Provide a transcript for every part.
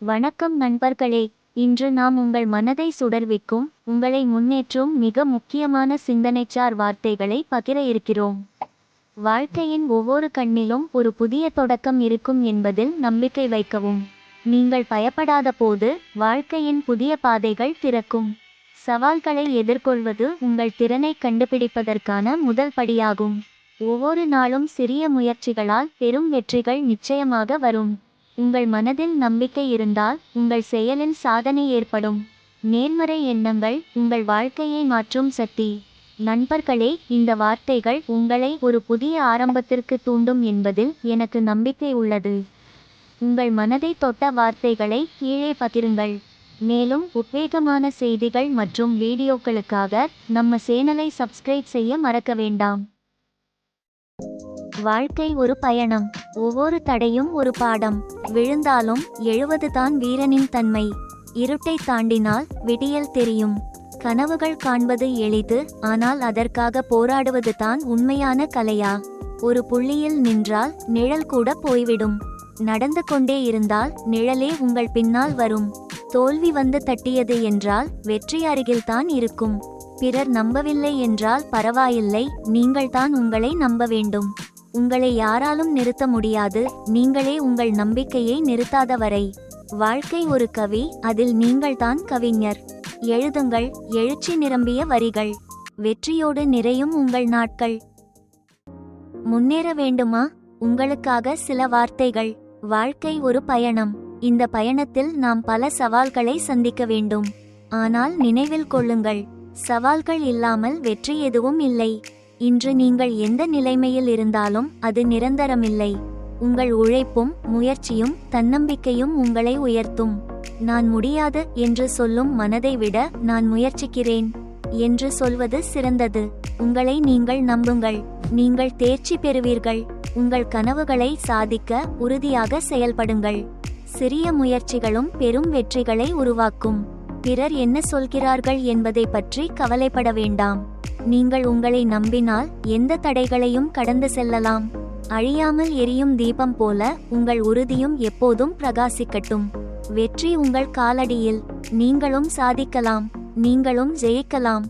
வணக்கம் நண்பர்களே இன்று நாம் உங்கள் மனதை சுடர்விக்கும் உங்களை முன்னேற்றும் மிக முக்கியமான சிந்தனைச்சார் வார்த்தைகளை பகிர இருக்கிறோம். வாழ்க்கையின் ஒவ்வொரு கண்ணிலும் ஒரு புதிய தொடக்கம் இருக்கும் என்பதில் நம்பிக்கை வைக்கவும். நீங்கள் பயப்படாத போது வாழ்க்கையின் புதிய பாதைகள் திறக்கும். சவால்களை எதிர்கொள்வது உங்கள் திறனை கண்டுபிடிப்பதற்கான முதல் படியாகும். ஒவ்வொரு நாளும் சிறிய முயற்சிகளால் பெரும் வெற்றிகள் நிச்சயமாக வரும். உங்கள் மனதில் நம்பிக்கை இருந்தால் உங்கள் செயலில் சாதனை ஏற்படும். நேர்மறை எண்ணங்கள் உங்கள் வாழ்க்கையை மாற்றும் சக்தி. நண்பர்களே இந்த வார்த்தைகள் உங்களை ஒரு புதிய ஆரம்பத்திற்கு தூண்டும் என்பதில் எனக்கு நம்பிக்கை உள்ளது. உங்கள் மனதை தொட்ட வார்த்தைகளை கீழே பகிருங்கள் மேலும் உத்வேகமான செய்திகள் மற்றும் வீடியோக்களுக்காக நம்ம சேனலை சப்ஸ்கிரைப் செய்ய மறக்க வேண்டாம். வாழ்க்கை ஒரு பயணம். ஒவ்வொரு தடையும் ஒரு பாடம். விழுந்தாலும் எழுவது தான் வீரனின் தன்மை. இருட்டை தாண்டினால் விடியல் தெரியும். கனவுகள் காண்பது எளிது ஆனால் அதற்காக போராடுவது தான் உண்மையான கலையா? ஒரு புள்ளியில் நின்றால் நிழல் கூட போய்விடும். நடந்து கொண்டே இருந்தால் நிழலே உங்கள் பின்னால் வரும். தோல்வி வந்து தட்டியது என்றால் வெற்றி அருகில்தான் இருக்கும். பிறர் நம்பவில்லை என்றால் பரவாயில்லை நீங்கள்தான் உங்களை நம்ப வேண்டும். உங்களை யாராலும் நிறுத்த முடியாது. நீங்களே உங்கள் நம்பிக்கையை நிறுத்தாத வரை வாழ்க்கை ஒரு கவி அதில் நீங்கள்தான் கவிஞர். எழுதுங்கள் எழுச்சி நிரம்பிய வரிகள். வெற்றியோடு நிறையும் உங்கள் நாட்கள். முன்னேற வேண்டுமா? உங்களுக்காக சில வார்த்தைகள். வாழ்க்கை ஒரு பயணம். இந்த பயணத்தில் நாம் பல சவால்களை சந்திக்க வேண்டும். ஆனால் நினைவில் கொள்ளுங்கள். சவால்கள் இல்லாமல் வெற்றி எதுவும் இல்லை. இன்று நீங்கள் எந்த நிலைமையில் இருந்தாலும் அது நிரந்தரமில்லை. உங்கள் உழைப்பும் முயற்சியும் தன்னம்பிக்கையும் உங்களை உயர்த்தும். நான் முடியாது என்று சொல்லும் மனதை விட நான் முயற்சிக்கிறேன் என்று சொல்வது சிறந்தது. உங்களை நீங்கள் நம்புங்கள். நீங்கள் தேர்ச்சி பெறுவீர்கள். உங்கள் கனவுகளை சாதிக்க உறுதியாக செயல்படுங்கள். சிறிய முயற்சிகளும் பெரும் வெற்றிகளை உருவாக்கும். பிறர் என்ன சொல்கிறார்கள் என்பதை பற்றி கவலைப்பட வேண்டாம். நீங்கள் உங்களை நம்பினால் எந்த தடைகளையும் கடந்து செல்லலாம். அழியாமல் எரியும் தீபம் போல உங்கள் உறுதியும் எப்போதும் பிரகாசிக்கட்டும். வெற்றி உங்கள் காலடியில். நீங்களும் சாதிக்கலாம். நீங்களும் ஜெயிக்கலாம்.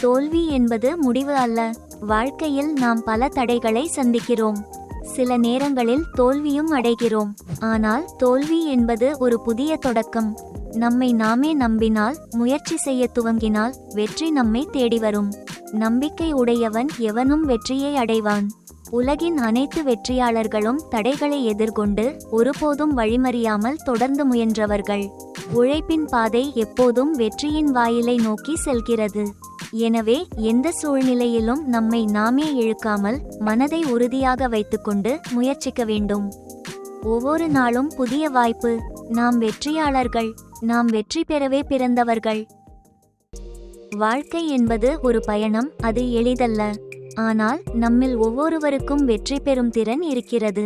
தோல்வி என்பது முடிவு அல்ல. வாழ்க்கையில் நாம் பல தடைகளை சந்திக்கிறோம். சில நேரங்களில் தோல்வியும் அடைகிறோம். ஆனால் தோல்வி என்பது ஒரு புதிய தொடக்கம். நம்மை நாமே நம்பினால் முயற்சி செய்ய துவங்கினால் வெற்றி நம்மை தேடி வரும். நம்பிக்கை உடையவன் எவனும் வெற்றியை அடைவான். உலகின் அனைத்து வெற்றியாளர்களும் தடைகளை எதிர்கொண்டு ஒருபோதும் வழிமறியாமல் தொடர்ந்து முயன்றவர்கள். உழைப்பின் பாதை எப்போதும் வெற்றியின் வாயிலை நோக்கி செல்கிறது. எனவே எந்த சூழ்நிலையிலும் நம்மை நாமே இழுக்காமல் மனதை உறுதியாக வைத்துக்கொண்டு முயற்சிக்க வேண்டும். ஒவ்வொரு நாளும் புதிய வாய்ப்பு. நாம் வெற்றியாளர்கள். நாம் வெற்றி பெறவே பிறந்தவர்கள். வாழ்க்கை என்பது ஒரு பயணம் அது எளிதல்ல. ஆனால் நம்மில் ஒவ்வொருவருக்கும் வெற்றி பெறும் திறன் இருக்கிறது.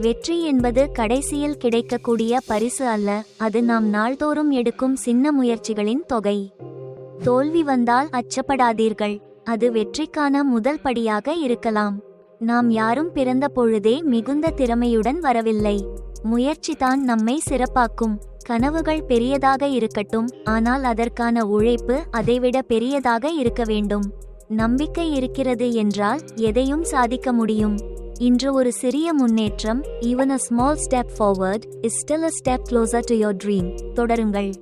வெற்றி என்பது கடைசியில் கிடைக்கக்கூடிய பரிசு அல்ல அது நாம் நாள்தோறும் எடுக்கும் சின்ன முயற்சிகளின் தொகை. தோல்வி வந்தால் அச்சப்படாதீர்கள் அது வெற்றிக்கான முதல் படியாக இருக்கலாம். நாம் யாரும் பிறந்த பொழுதே மிகுந்த திறமையுடன் வரவில்லை. முயற்சிதான் நம்மை சிறப்பாக்கும். கனவுகள் பெரியதாக இருக்கட்டும் ஆனால் அதற்கான உழைப்பு அதைவிட பெரியதாக இருக்க வேண்டும். நம்பிக்கை இருக்கிறது என்றால் எதையும் சாதிக்க முடியும். இன்று ஒரு சிறிய முன்னேற்றம் even a small step forward is still a step closer to your dream தொடருங்கள்.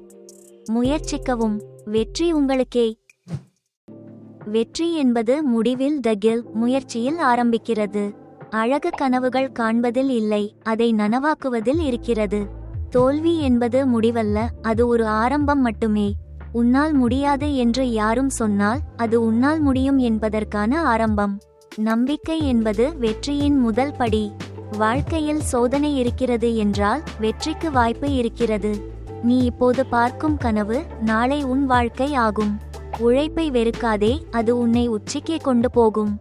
முயற்சிக்கவும். வெற்றி உங்களுக்கே. வெற்றி என்பது முடிவில் தகில் முயற்சியில் ஆரம்பிக்கிறது. அழகு கனவுகள் காண்பதில் இல்லை அதை நனவாக்குவதில் இருக்கிறது. தோல்வி என்பது முடிவல்ல அது ஒரு ஆரம்பம் மட்டுமே. உன்னால் முடியாது என்று யாரும் சொன்னால் அது உன்னால் முடியும் என்பதற்கான ஆரம்பம். நம்பிக்கை என்பது வெற்றியின் முதல் படி. வாழ்க்கையில் சோதனை இருக்கிறது என்றால் வெற்றிக்கு வாய்ப்பு இருக்கிறது. நீ இப்போது பார்க்கும் கனவு நாளை உன் வாழ்க்கை ஆகும். உழைப்பை வெறுக்காதே அது உன்னை உச்சிக்கே கொண்டு போகும்.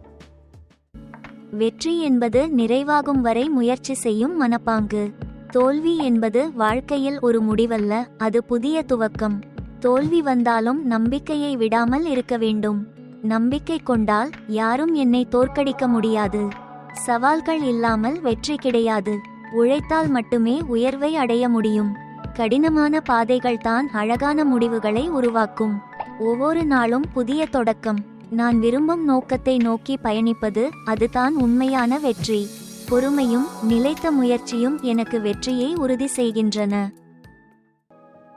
வெற்றி என்பது நிறைவாகும் வரை முயற்சி செய்யும் மனப்பாங்கு. தோல்வி என்பது வாழ்க்கையில் ஒரு முடிவல்ல அது புதிய துவக்கம். தோல்வி வந்தாலும் நம்பிக்கையை விடாமல் இருக்க வேண்டும். நம்பிக்கை கொண்டால் யாரும் என்னை தோற்கடிக்க முடியாது. சவால்கள் இல்லாமல் வெற்றி கிடையாது. உழைத்தால் மட்டுமே உயர்வை அடைய முடியும். கடினமான பாதைகள் தான் அழகான முடிவுகளை உருவாக்கும். ஒவ்வொரு நாளும் புதிய தொடக்கம். நான் விரும்பும் நோக்கத்தை நோக்கி பயணிப்பது அதுதான் உண்மையான வெற்றி. பொறுமையும் நிலைத்த முயற்சியும் எனக்கு வெற்றியை உறுதி செய்கின்றன.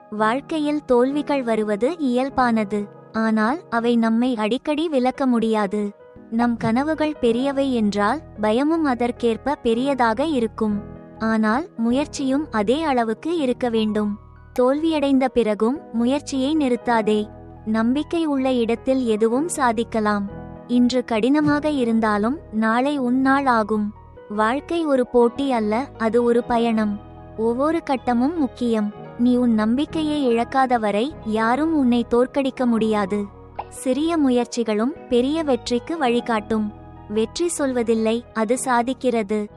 வாழ்க்கையில் தோல்விகள் வருவது இயல்பானது ஆனால் அவை நம்மை அடிக்கடி விளக்க முடியாது. நம் கனவுகள் பெரியவை என்றால் பயமும் அதற்கேற்ப பெரியதாக இருக்கும். ஆனால் முயற்சியும் அதே அளவுக்கு இருக்க வேண்டும். தோல்வியடைந்த பிறகும் முயற்சியை நிறுத்தாதே. நம்பிக்கை உள்ள இடத்தில் எதுவும் சாதிக்கலாம். இன்று கடினமாக இருந்தாலும் நாளை உன்னாள் ஆகும். வாழ்க்கை ஒரு போட்டி அல்ல அது ஒரு பயணம். ஒவ்வொரு கட்டமும் முக்கியம். நீ உன் நம்பிக்கையை இழக்காத வரை யாரும் உன்னை தோற்கடிக்க முடியாது. சிறிய முயற்சிகளும் பெரிய வெற்றிக்கு வழிகாட்டும். வெற்றி சொல்வதில்லை அது சாதிக்கிறது.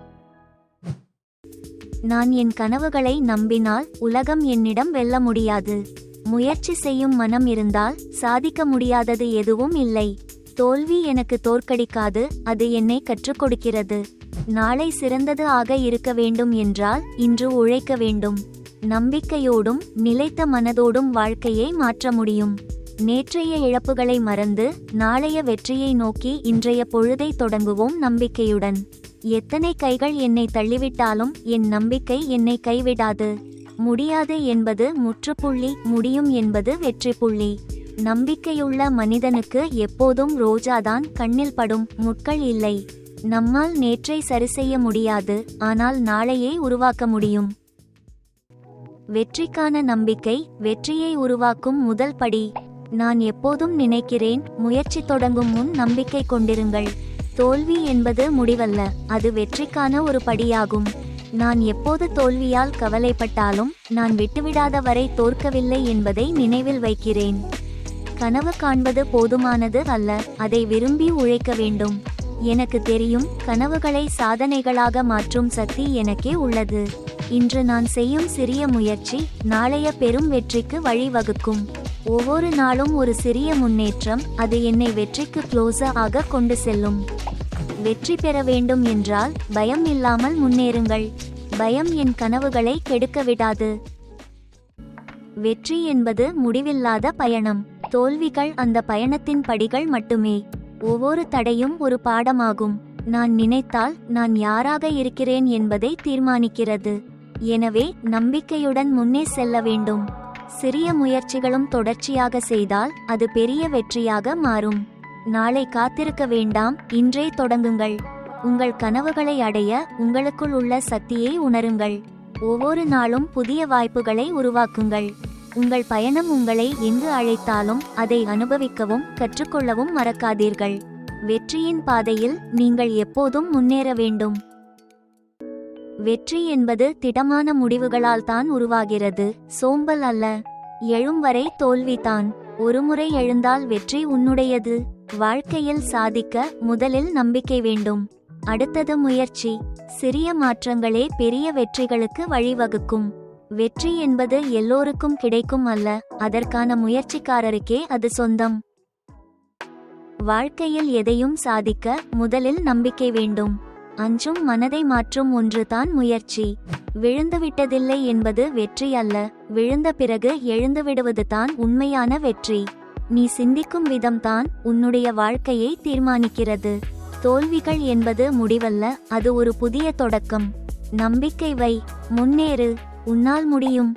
நான் என் கனவுகளை நம்பினால் உலகம் என்னிடம் வெல்ல முடியாது. முயற்சி செய்யும் மனம் இருந்தால் சாதிக்க முடியாதது எதுவும் இல்லை. தோல்வி எனக்கு தோற்கடிக்காது அது என்னை கற்றுக் கொடுக்கிறது. நாளை சிறந்தது ஆக இருக்க வேண்டும் என்றால் இன்று உழைக்க வேண்டும். நம்பிக்கையோடும் நிலைத்த மனதோடும் வாழ்க்கையை மாற்ற முடியும். நேற்றைய இழப்புகளை மறந்து நாளைய வெற்றியை நோக்கி இன்றைய பொழுதை தொடங்குவோம் நம்பிக்கையுடன். எத்தனை கைகள் என்னை தள்ளிவிட்டாலும் என் நம்பிக்கை என்னை கைவிடாது. முடியாது என்பது முற்றுப்புள்ளி முடியும் என்பது வெற்றி புள்ளி நம்பிக்கையுள்ள மனிதனுக்கு எப்போதும் ரோஜாதான் கண்ணில் படும் முட்கள் இல்லை. நம்மால் நேற்றை சரிசெய்ய முடியாது ஆனால் நாளையை உருவாக்க முடியும். வெற்றிக்கான நம்பிக்கை வெற்றியை உருவாக்கும் முதல் படி. நான் எப்போதும் நினைக்கிறேன் முயற்சி தொடங்கும் முன் நம்பிக்கை கொண்டிருங்கள். தோல்வி என்பது முடிவல்ல அது வெற்றிக்கான ஒரு படியாகும். நான் எப்போது தோல்வியால் கவலைப்பட்டாலும் நான் விட்டுவிடாத வரை தோற்கவில்லை என்பதை நினைவில் வைக்கிறேன். கனவு காண்பது போதுமானது அல்ல அதை விரும்பி உழைக்க வேண்டும். எனக்கு தெரியும் கனவுகளை சாதனைகளாக மாற்றும் சக்தி எனக்கே உள்ளது. இன்று நான் செய்யும் சிறிய முயற்சி நாளைய பெரும் வெற்றிக்கு வழிவகுக்கும். ஒவ்வொரு நாளும் ஒரு சிறிய முன்னேற்றம் அது என்னை வெற்றிக்கு க்ளோஸா ஆக கொண்டு செல்லும். வெற்றி பெற வேண்டும் என்றால் பயம் இல்லாமல் முன்னேறுங்கள். பயம் என் கனவுகளை கெடுக்க விடாது. வெற்றி என்பது முடிவில்லாத பயணம். தோல்விகள் அந்த பயணத்தின் படிகள் மட்டுமே. ஒவ்வொரு தடையும் ஒரு பாடமாகும். நான் நினைத்தால் நான் யாராக இருக்கிறேன் என்பதை தீர்மானிக்கிறது. எனவே நம்பிக்கையுடன் முன்னே செல்ல வேண்டும். சிறிய முயற்சிகளும் தொடர்ச்சியாக செய்தால் அது பெரிய வெற்றியாக மாறும். நாளை காத்திருக்க வேண்டாம் இன்றே தொடங்குங்கள். உங்கள் கனவுகளை அடைய உங்களுக்குள் உள்ள சக்தியை உணருங்கள். ஒவ்வொரு நாளும் புதிய வாய்ப்புகளை உருவாக்குங்கள். உங்கள் பயணம் உங்களை எங்கு அழைத்தாலும் அதை அனுபவிக்கவும் கற்றுக்கொள்ளவும் மறக்காதீர்கள். வெற்றியின் பாதையில் நீங்கள் எப்போதும் முன்னேற வேண்டும். வெற்றி என்பது திடமான முடிவுகளால் தான் உருவாகிறது. சோம்பல் அல்ல. எழும் வரை தோல்விதான் ஒருமுறை எழுந்தால் வெற்றி உன்னுடையது. வாழ்க்கையில் சாதிக்க முதலில் நம்பிக்கை வேண்டும். அடுத்தது முயற்சி. சிறிய மாற்றங்களே பெரிய வெற்றிகளுக்கு வழிவகுக்கும். வெற்றி என்பது எல்லோருக்கும் கிடைக்கும் அல்ல அதற்கான முயற்சிக்காரருக்கே அது சொந்தம். வாழ்க்கையில் எதையும் சாதிக்க முதலில் நம்பிக்கை வேண்டும். அஞ்சும் மனதை மாற்றும் ஒன்றுதான் முயற்சி. விழுந்துவிட்டதில்லை என்பது வெற்றி அல்ல விழுந்த பிறகு எழுந்துவிடுவதுதான் உண்மையான வெற்றி. நீ சிந்திக்கும் விதம்தான் உன்னுடைய வாழ்க்கையை தீர்மானிக்கிறது. தோல்விகள் என்பது முடிவல்ல அது ஒரு புதிய தொடக்கம். நம்பிக்கை வை முன்னேறு. உன்னால் முடியும்.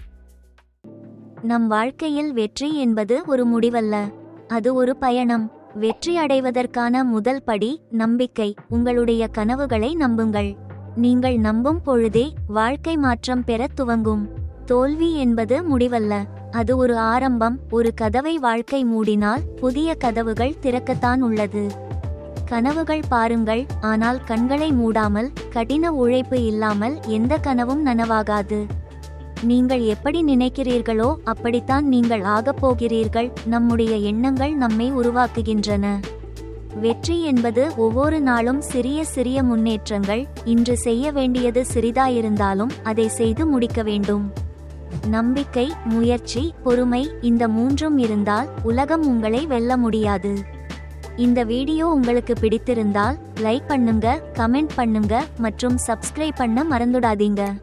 நம் வாழ்க்கையில் வெற்றி என்பது ஒரு முடிவல்ல. அது ஒரு பயணம். வெற்றி அடைவதற்கான முதல் படி நம்பிக்கை. உங்களுடைய கனவுகளை நம்புங்கள். நீங்கள் நம்பும் பொழுதே வாழ்க்கை மாற்றம் பெற துவங்கும். தோல்வி என்பது முடிவல்ல. அது ஒரு ஆரம்பம். ஒரு கதவை வாழ்க்கை மூடினால் புதிய கதவுகள் திறக்கத்தான் உள்ளது. கனவுகள் பாருங்கள். ஆனால் கண்களை மூடாமல் கடின உழைப்பு இல்லாமல் எந்த கனவும் நனவாகாது. நீங்கள் எப்படி நினைக்கிறீர்களோ அப்படித்தான் நீங்கள் ஆகப் போகிறீர்கள். நம்முடைய எண்ணங்கள் நம்மை உருவாக்குகின்றன. வெற்றி என்பது ஒவ்வொரு நாளும் சிறிய சிறிய முன்னேற்றங்கள். இன்று செய்ய வேண்டியது சிறிதாயிருந்தாலும் அதை செய்து முடிக்க வேண்டும். நம்பிக்கை முயற்சி பொறுமை இந்த மூன்றும் இருந்தால் உலகம் உங்களை வெல்ல முடியாது. இந்த வீடியோ உங்களுக்கு பிடித்திருந்தால் லைக் பண்ணுங்க கமெண்ட் பண்ணுங்க மற்றும் சப்ஸ்கிரைப் பண்ண மறந்துடாதீங்க.